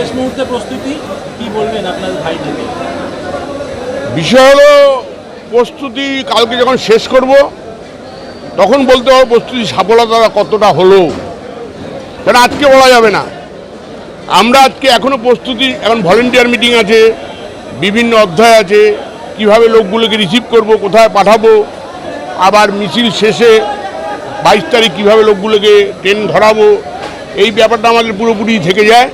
শেষ মুহূর্তে প্রস্তুতি? কি বলবেন আপনার ভাই থেকে বিষয় হলো প্রস্তুতি কালকে যখন শেষ করব, তখন বলতে হবে প্রস্তুতি সফলতা কতটা হলো। কারণ আজকে বলা যাবে না। আমরা আজকে এখনও প্রস্তুতি, এখন ভলেন্টিয়ার মিটিং আছে, বিভিন্ন অধ্যায় আছে, কীভাবে লোকগুলোকে রিসিভ করব, কোথায় পাঠাবো, আবার মিছিল শেষে বাইশ তারিখ কীভাবে লোকগুলোকে ট্রেন ধরাবো, এই ব্যাপারটা আমাদের পুরোপুরি থেকে যায়।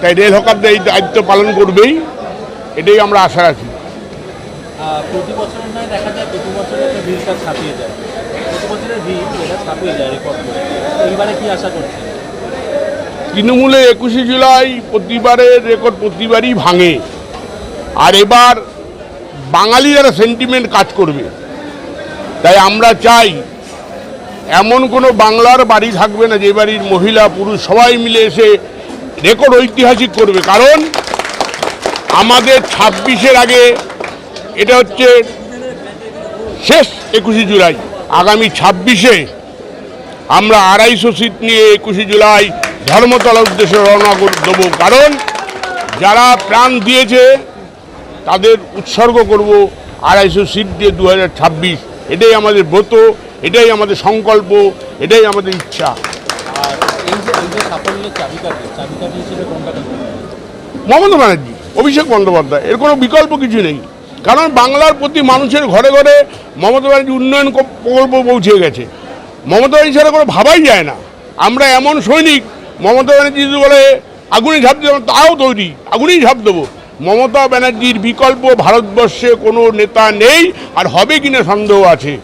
তাই রেল হকারদের এই দায়িত্ব পালন করবেই এটাই আমরা আশা রাখি। প্রতি বছরের নয় দেখা যায় প্রতি বছরে একটা ভিড়টা ছাপিয়ে যায়। প্রতি বছরের ভিড় এটা ছাপিয়ে যায় রেকর্ড করে। এইবারে কি আশা করছেন? তৃণমূলে একুশে জুলাই প্রতিবারের রেকর্ড প্রতিবারই ভাঙে। আর এবার বাঙালিরা সেন্টিমেন্ট কাজ করবে। তাই আমরা চাই এমন কোনো বাংলার বাড়ি থাকবে না যে বাড়ির মহিলা পুরুষ সবাই মিলে এসে রেকর্ড ঐতিহাসিক করবে, কারণ আমাদের ছাব্বিশের আগে এটা হচ্ছে শেষ একুশে জুলাই। আগামী ছাব্বিশে আমরা আড়াইশো সিট নিয়ে একুশে জুলাই ধর্মতলার উদ্দেশ্যে রওনা দেবো। কারণ যারা প্রাণ দিয়েছে, তাদের উৎসর্গ করব আড়াইশো সিট দিয়ে দু হাজার ছাব্বিশ। এটাই আমাদের ব্রত, এটাই আমাদের সংকল্প, এটাই আমাদের ইচ্ছা। মমতা ব্যানার্জি, অভিষেক বন্দ্যোপাধ্যায়, এর কোনো বিকল্প কিছু নেই। কারণ বাংলার প্রতি মানুষের ঘরে ঘরে মমতা ব্যানার্জি উন্নয়ন প্রকল্প পৌঁছে গেছে। মমতা ব্যানার্জি ছাড়া কোনো ভাবাই যায় না। আমরা এমন সৈনিক, মমতা ব্যানার্জি যদি বলে, আগুনে ঝাঁপ দেবো তাও তৈরি, আগুনেই ঝাঁপ দেবো মমতা ব্যানার্জির বিকল্প ভারতবর্ষে কোনো নেতা নেই, আর হবে কিনা সন্দেহ আছে।